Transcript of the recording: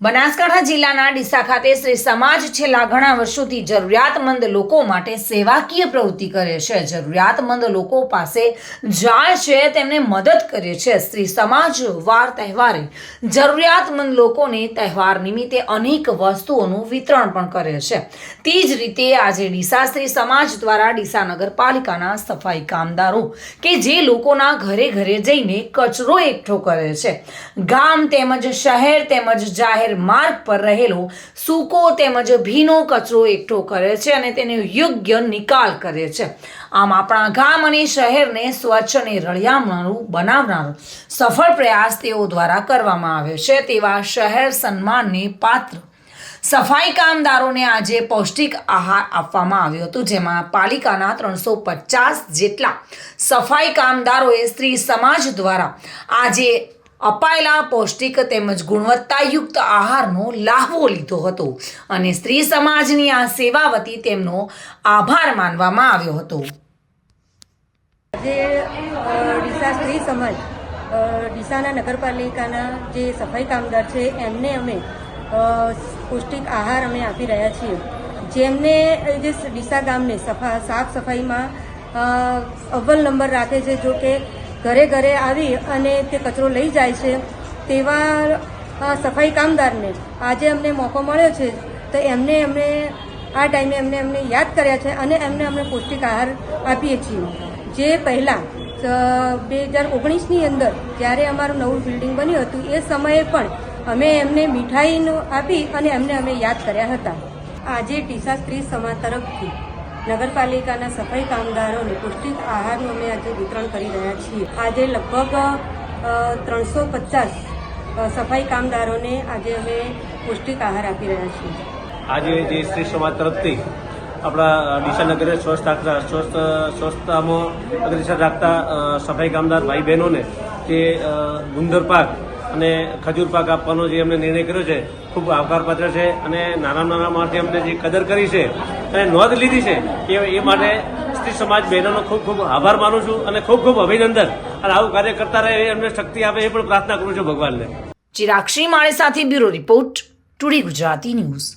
બનાસકાંઠા જિલ્લાના ડીસા ખાતે શ્રી સમાજ છેલ્લા ઘણા વર્ષોથી જરૂરિયાતમંદ લોકો માટે સેવાકીય પ્રવૃત્તિ કરે છે. જરૂરિયાતમંદ લોકો પાસે જાય છે, તેમને મદદ કરે છે. શ્રી સમાજ વાર તહેવારે જરૂરિયાતમંદ લોકોને તહેવાર નિમિત્તે અનેક વસ્તુઓનું વિતરણ પણ કરે છે. તે જ રીતે આજે ડીસા શ્રી સમાજ દ્વારા ડીસા નગરપાલિકાના સફાઈ કામદારો કે જે લોકોના ઘરે ઘરે જઈને કચરો એકઠો કરે છે. ગામ તેમજ શહેર તેમજ જાહેર માર્ગ પર રહેલો સૂકો તેમજ ભીનો કચરો એકઠો કરે છે અને તેનો યોગ્ય નિકાલ કરે છે. આમ આપણા ગામ અને શહેરને સ્વચ્છ અને રળિયામણું બનાવનારો સફળ પ્રયાસ તેઓ દ્વારા કરવામાં આવ્યો છે. તેવા શહેર સન્માનને પાત્ર સફાઈ કામદારોને આજે પૌષ્ટિક આહાર આપવામાં આવ્યો હતો, જેમાં પાલિકાના ત્રણસો પચાસ જેટલા સફાઈ કામદારોએ સ્ત્રી સમાજ દ્વારા આજે અપાયેલા પૌષ્ટિક તેમજ ગુણવત્તાયુક્ત આહારનો લાહવો લીધો હતો અને સ્ત્રી સમાજની આ સેવા વતી તેમનો આભાર માનવામાં આવ્યો હતો. આજે ડીસા સ્ત્રી સમાજ ડીસાના નગરપાલિકાના જે સફાઈ કામદાર છે, એમને અમે પૌષ્ટિક આહાર અમે આપી રહ્યા છીએ. જેમને જે ડીસા ગામને સફા, સાફ સફાઈમાં અવ્વલ નંબર રાખે છે, જો કે ઘરે ઘરે આવી અને તે કચરો લઈ જાય છે, તેવા સફાઈ કામદારને આજે અમને મોકો મળ્યો છે, તો એમને અમને આ ટાઈમે એમને અમને યાદ કર્યા છે અને એમને અમે પૌષ્ટિક આહાર આપીએ છીએ. જે પહેલાં બે હજાર ઓગણીસની અંદર જ્યારે અમારું નવું બિલ્ડિંગ બન્યું હતું, એ સમયે પણ અમે એમને મીઠાઈનો આપી અને એમને અમે યાદ કર્યા હતા. આજે ટીસા સ્ત્રી સમાજ તરફથી નગરપાલિકાના સફાઈ કામદારોને પૌષ્ટિક આહારનું અમે આજે વિતરણ કરી રહ્યા છીએ. આજે લગભગ ત્રણસો પચાસ સફાઈ કામદારોને આજે અમે પૌષ્ટિક આહાર આપી રહ્યા છીએ. આજે જે શ્રી સમાજ તરફથી આપણા ડીસાનગરે સ્વસ્થ રાખતા સ્વસ્થ સ્વસ્થતામાં અગ્રેસર રાખતા સફાઈ કામદાર ભાઈ બહેનોને અ, ગુંદર પાક અને ખજૂર પાક આપવાનો જે અમને નિર્ણય કર્યો છે, ખૂબ આવકારપાત્ર છે અને નાના નાના માટે અમને જે કદર કરી છે અને નોંધ લીધી છે એ માટે સ્ત્રી સમાજ બહેનોનો ખૂબ ખૂબ આભાર માનું છું અને ખૂબ ખૂબ અભિનંદન. અને આવું કાર્ય કરતા રહે એ અમને શક્તિ આપે એ પણ પ્રાર્થના કરું છું ભગવાનને. ચિરાક્ષી માળે સાથે bureau report, today Gujarati news.